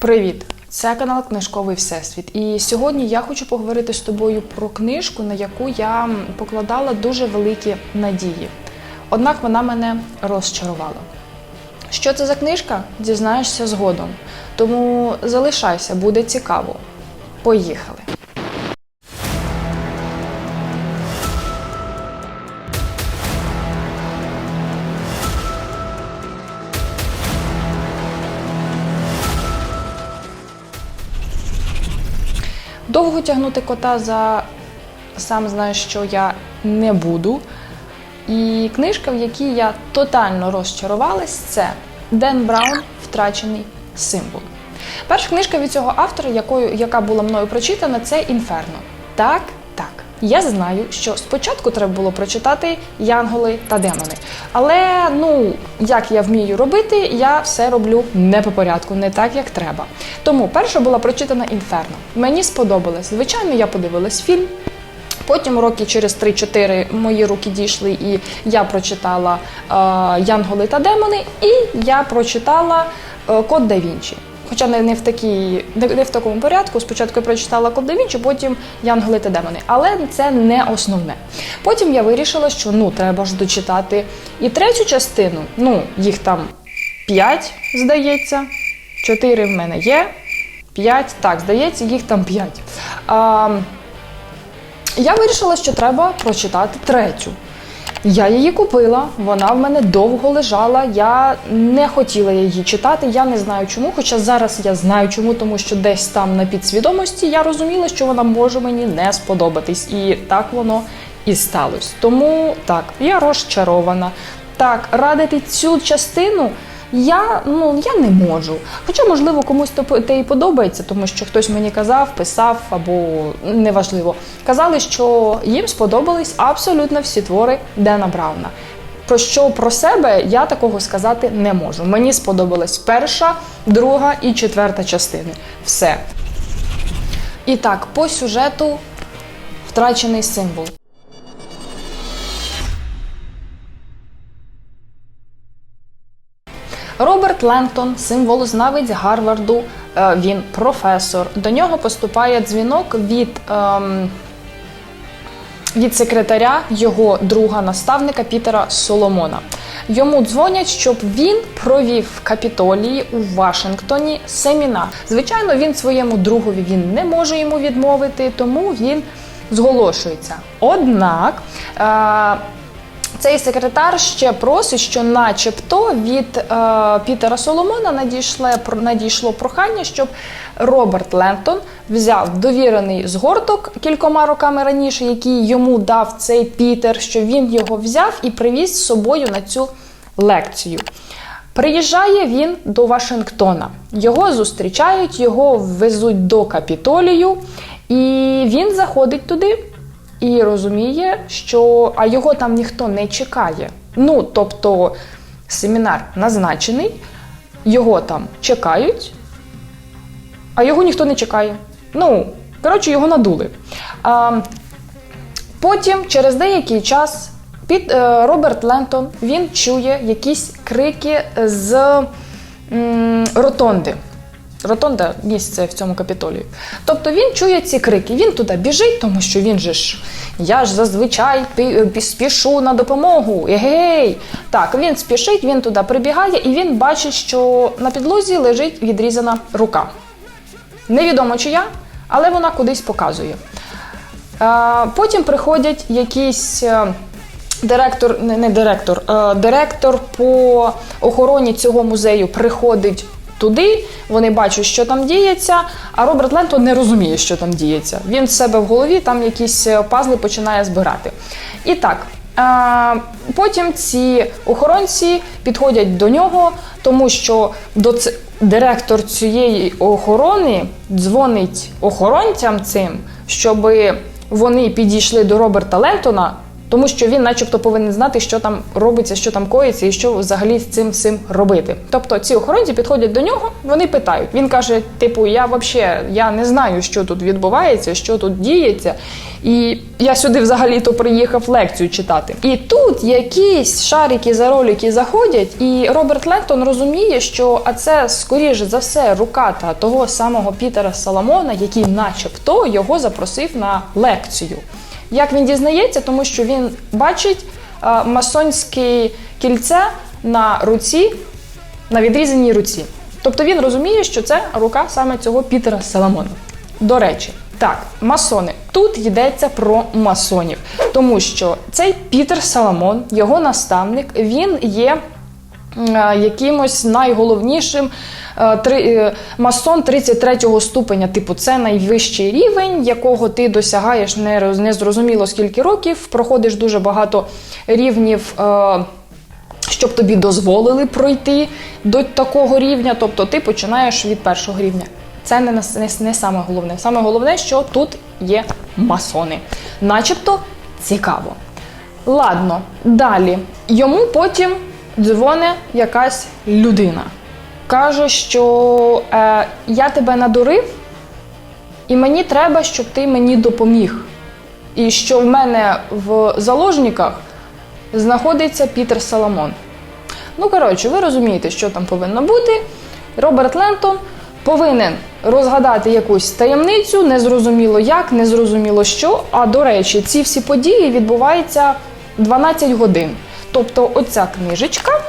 Привіт! Це канал Книжковий Всесвіт. І сьогодні я хочу поговорити з тобою про книжку, на яку я покладала дуже великі надії. Однак вона мене розчарувала. Що це за книжка? Дізнаєшся згодом. Тому залишайся, буде цікаво. Поїхали! Довго тягнути кота за сам знаєш, що я не буду. І книжка, в якій я тотально розчарувалась, це Ден Браун Втрачений символ. Перша книжка від цього автора, якою, яка була мною прочитана, це Інферно. Так. Я знаю, що спочатку треба було прочитати Янголи та демони. Але ну, як я вмію робити, я все роблю не по порядку, не так, як треба. Тому перша була прочитана Інферно. Мені сподобалось. Звичайно, я подивилась фільм. Потім роки через 3-4 мої руки дійшли, і я прочитала е, Янголи та демони, і я прочитала е, Код да Вінчі. Хоча не, не, в такій, не, не в такому порядку. Спочатку я прочитала Код да Вінчі, потім Янголи та демони. Але це не основне. Потім я вирішила, що ну треба ж дочитати і третю частину. Ну, їх там 5, здається. 4 в мене є. 5, так, здається, їх там 5. А, я вирішила, що треба прочитати третю. Я її купила, вона в мене довго лежала. Я не хотіла її читати. Я не знаю чому. Хоча зараз я знаю чому, тому що десь там на підсвідомості я розуміла, що вона може мені не сподобатись. І так воно і сталося. Тому так, я розчарована. Так, радити цю частину. Я ну я не можу. Хоча, можливо, комусь то те і подобається, тому що хтось мені казав, писав або неважливо. Казали, що їм сподобались абсолютно всі твори Дена Брауна. Про що про себе я такого сказати не можу. Мені сподобалась перша, друга і четверта частини. Все. І так, по сюжету втрачений символ. Роберт Лентон, символознавець Гарварду, е, він професор. До нього поступає дзвінок від, ем, від секретаря його друга наставника Пітера Соломона. Йому дзвонять, щоб він провів в капітолії у Вашингтоні семінар. Звичайно, він своєму другові він не може йому відмовити, тому він зголошується. Однак. Е, цей секретар ще просить, що, начебто, від е, Пітера Соломона надійшло, надійшло прохання, щоб Роберт Лентон взяв довірений згорток кількома роками раніше, який йому дав цей Пітер, що він його взяв і привіз з собою на цю лекцію. Приїжджає він до Вашингтона. Його зустрічають, його везуть до Капітолію, і він заходить туди і розуміє, що а його там ніхто не чекає. Ну, тобто семінар назначений, його там чекають, а його ніхто не чекає. Ну, коротше, його надули. А, Потім, через деякий час, під е, Роберт Лентон він чує якісь крики з м, ротонди. Ротонда місце в цьому капітолії. Тобто він чує ці крики. Він туди біжить, тому що він же ж я ж зазвичай спішу на допомогу. Егей! Так, він спішить, він туди прибігає, і він бачить, що на підлозі лежить відрізана рука. Невідомо чия, але вона кудись показує. Е, Потім приходять якісь. е, Директор, не, не директор, е, директор по охороні цього музею приходить туди, вони бачать, що там діється, а Роберт Лентон не розуміє, що там діється. Він в себе в голові там якісь е, пазли починає збирати. І так. Потім ці охоронці підходять до нього, тому що до ц... директор цієї охорони дзвонить охоронцям цим, щоб вони підійшли до Роберта Лентона Тому що він, начебто, повинен знати, що там робиться, що там коїться, і що взагалі з цим всім робити. Тобто ці охоронці підходять до нього, вони питають. Він каже: типу, я взагалі я не знаю, що тут відбувається, що тут діється. І я сюди взагалі-то приїхав лекцію читати. І тут якісь шарики за ролики заходять, і Роберт Лентон розуміє, що а це скоріше за все рука та того самого Пітера Соломона, який, начебто, його запросив на лекцію. Як він дізнається, тому що він бачить е, масонське кільце на руці, на відрізаній руці. Тобто він розуміє, що це рука саме цього Пітера Соломона. До речі, так, масони. Тут йдеться про масонів, тому що цей Пітер Соломон, його наставник, він є якимось найголовнішим е, е, масон 33 ступеня. Типу, це найвищий рівень, якого ти досягаєш не, зрозуміло скільки років, проходиш дуже багато рівнів. е, щоб тобі дозволили пройти до такого рівня, тобто ти починаєш від першого рівня. Це не, не, не саме головне. Саме головне, що тут є масони. Начебто цікаво. Ладно, далі. Йому потім дзвоне якась людина. Каже, що е, я тебе надурив, і мені треба, щоб ти мені допоміг. І що в мене в заложниках знаходиться Пітер Соломон. Ну, коротше, ви розумієте, що там повинно бути. Роберт Лентон повинен розгадати якусь таємницю, незрозуміло як, незрозуміло що. А до речі, ці всі події відбуваються 12 годин. Тобто, оця книжечка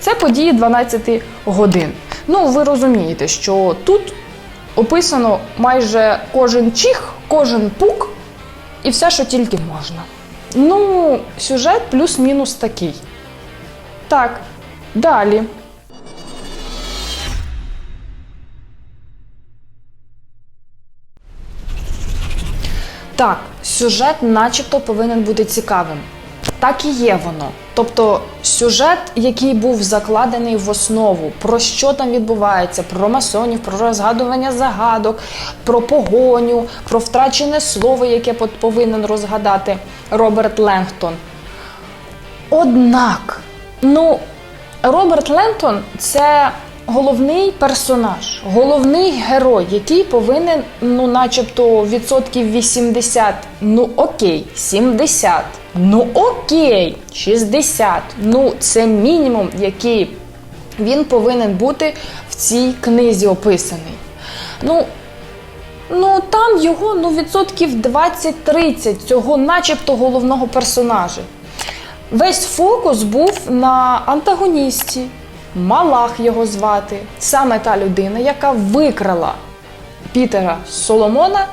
це події 12 годин. Ну, ви розумієте, що тут описано майже кожен чих, кожен пук і все, що тільки можна. Ну, сюжет плюс-мінус такий. Так, далі. Так, сюжет начебто повинен бути цікавим. Так і є воно. Тобто сюжет, який був закладений в основу, про що там відбувається, про масонів, про розгадування загадок, про погоню, про втрачене слово, яке повинен розгадати Роберт Ленгтон. Однак, ну, Роберт Лентон це головний персонаж, головний герой, який повинен, ну, начебто, відсотків 80, ну окей, 70, ну окей, 60, ну це мінімум, який він повинен бути в цій книзі описаний. Ну, Ну там його ну відсотків 20-30 цього, начебто, головного персонажа. Весь фокус був на антагоністі, Малах його звати, саме та людина, яка викрала Пітера Соломона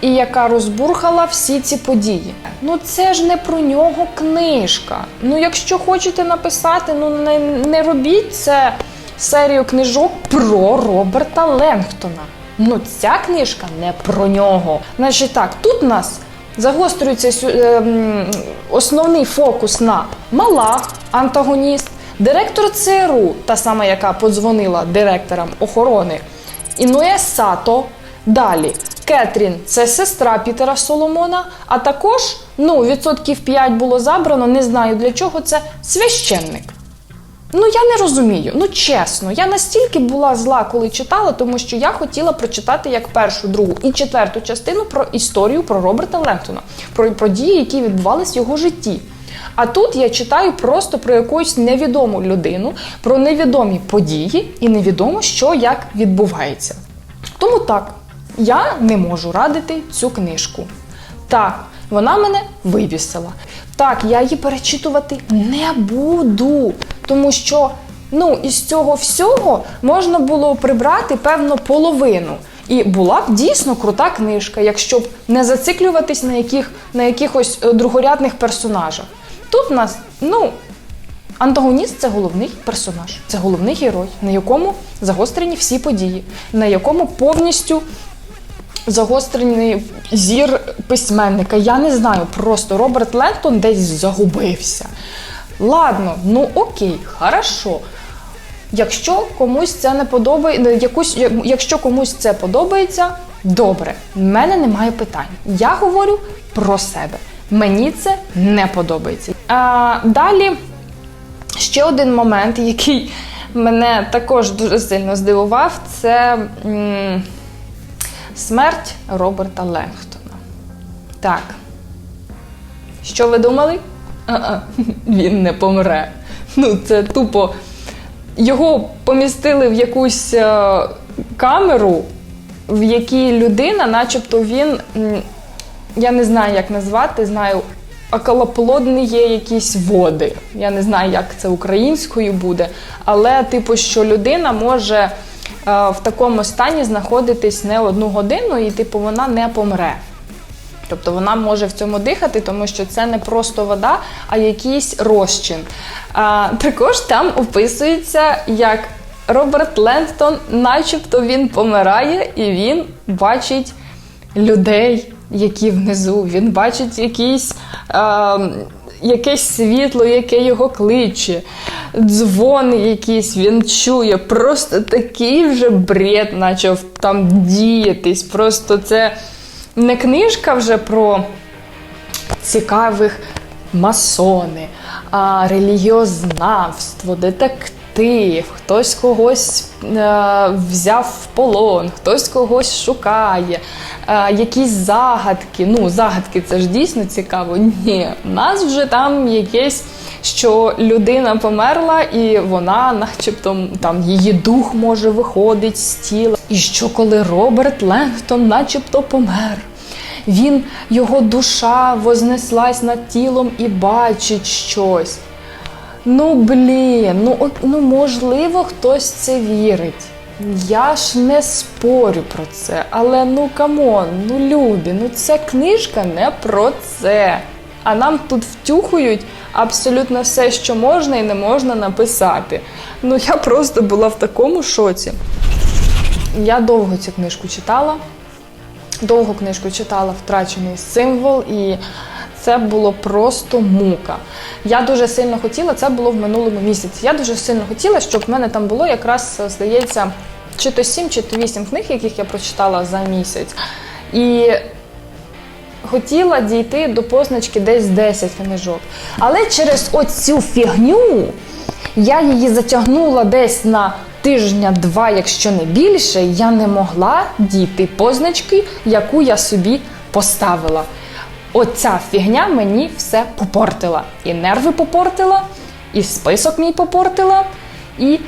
і яка розбурхала всі ці події. Ну це ж не про нього книжка. Ну, якщо хочете написати, ну не, не робіть це серію книжок про Роберта Ленгтона. Ну, ця книжка не про нього. Значить так, тут у нас загострюється е, основний фокус на Малах, антагоніст, директор ЦРУ, та сама, яка подзвонила директорам охорони, Інує Сато. Далі Кетрін це сестра Пітера Соломона, а також ну, відсотків 5 було забрано, не знаю для чого це священник. Ну я не розумію. Ну чесно, я настільки була зла, коли читала, тому що я хотіла прочитати як першу, другу і четверту частину про історію про Роберта Лентона, про події, які відбувались в його житті. А тут я читаю просто про якусь невідому людину, про невідомі події, і невідомо, що як відбувається. Тому так, я не можу радити цю книжку. Так, вона мене вивісила. Так, я її перечитувати не буду, тому що ну, із цього всього можна було прибрати певно половину. І була б дійсно крута книжка, якщо б не зациклюватись на, яких, на якихось е, другорядних персонажах. Тут у нас, ну, Антагоніст це головний персонаж, це головний герой, на якому загострені всі події, на якому повністю загострений зір письменника. Я не знаю, просто Роберт Лентон десь загубився. Ладно, ну окей, хорошо. Якщо комусь це не подобається, якусь, якщо комусь це подобається, добре, в мене немає питань. Я говорю про себе. Мені це не подобається. А, далі ще один момент, який мене також дуже сильно здивував, це м, смерть Роберта Ленгтона. Так. Що ви думали? А-а, він не помре. Ну, це тупо. Його помістили в якусь е, камеру, в якій людина, начебто він, я не знаю, як назвати, знаю, околоплодні є якісь води. Я не знаю, як це українською буде, але, типу, що людина може е, в такому стані знаходитись не одну годину, і, типу, вона не помре. Тобто вона може в цьому дихати, тому що це не просто вода, а якийсь розчин. А, також там описується, як Роберт Лентон, начебто він помирає, і він бачить людей, які внизу. Він бачить якісь. А, Якесь світло, яке його кличе, дзвони якісь він чує. Просто такий вже бред почав там діятись. Просто це не книжка вже про цікавих масони, а релігіознавство, детектив, хтось когось е, взяв в полон, хтось когось шукає, е, якісь загадки. Ну, загадки це ж дійсно цікаво. Ні, у нас вже там якесь. Що людина померла, і вона, начебто, там її дух може виходить з тіла. І що коли Роберт Ленгтон, начебто, помер, він його душа вознеслась над тілом і бачить щось. Ну блін, ну ну можливо, хтось це вірить. Я ж не спорю про це, але ну камон, ну люди, ну ця книжка не про це. А нам тут втюхують абсолютно все, що можна і не можна написати. Ну я просто була в такому шоці. Я довго цю книжку читала довго книжку читала Втрачений символ, і це було просто мука. Я дуже сильно хотіла, це було в минулому місяці. Я дуже сильно хотіла, щоб в мене там було якраз, здається, чи то 7, чи то 8 книг, яких я прочитала за місяць. І хотіла дійти до позначки десь 10 книжок. Але через оцю фігню я її затягнула десь на тижня-два, якщо не більше, я не могла дійти позначки, яку я собі поставила. Оця фігня мені все попортила. І нерви попортила, і список мій попортила, і.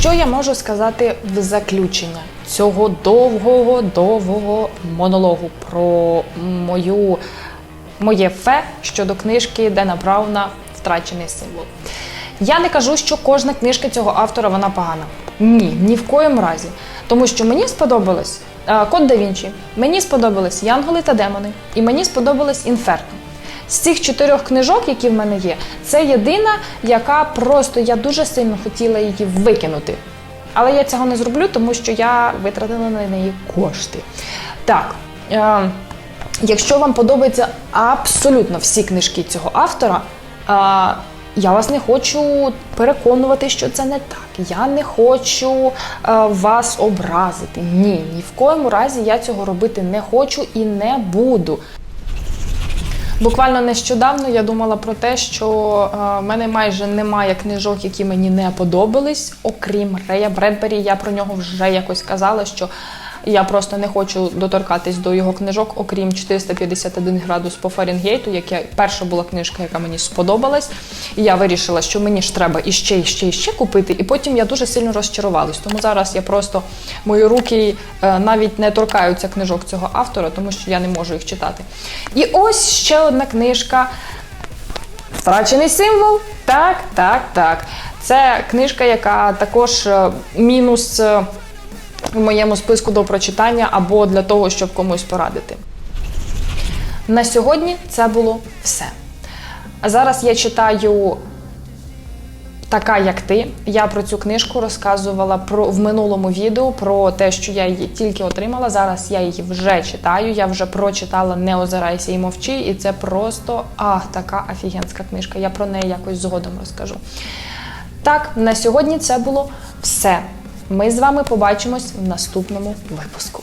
Що я можу сказати в заключення цього довгого довгого монологу про мою моє фе щодо книжки Дена Брауна Втрачений символ? Я не кажу, що кожна книжка цього автора вона погана. Ні, ні в коєму разі. Тому що мені сподобалось е, Код да Вінчі, мені сподобались Янголи та Демони, і мені сподобалось Інферно. З цих чотирьох книжок, які в мене є, це єдина, яка просто я дуже сильно хотіла її викинути. Але я цього не зроблю, тому що я витратила на неї кошти. Так, е, якщо вам подобаються абсолютно всі книжки цього автора, е, я вас не хочу переконувати, що це не так. Я не хочу е, вас образити. Ні, ні в коєму разі я цього робити не хочу і не буду. Буквально нещодавно я думала про те, що е, в мене майже немає книжок, які мені не подобались, окрім Рея Бредбері. Я про нього вже якось казала, що я просто не хочу доторкатись до його книжок, окрім 451 градус по Фаренгейту, яка перша була книжка, яка мені сподобалась. І я вирішила, що мені ж треба іще, іще, іще купити. І потім я дуже сильно розчарувалась. Тому зараз я просто мої руки е, навіть не торкаються книжок цього автора, тому що я не можу їх читати. І ось ще одна книжка. Втрачений символ. Так, так, так. Це книжка, яка також е, мінус е, в моєму списку до прочитання або для того, щоб комусь порадити. На сьогодні це було все. Зараз я читаю така, як ти. Я про цю книжку розказувала про в минулому відео про те, що я її тільки отримала. Зараз я її вже читаю. Я вже прочитала Не озирайся і мовчи, і це просто ах, така офігенська книжка. Я про неї якось згодом розкажу. Так, на сьогодні це було все. Ми з вами побачимось в наступному випуску.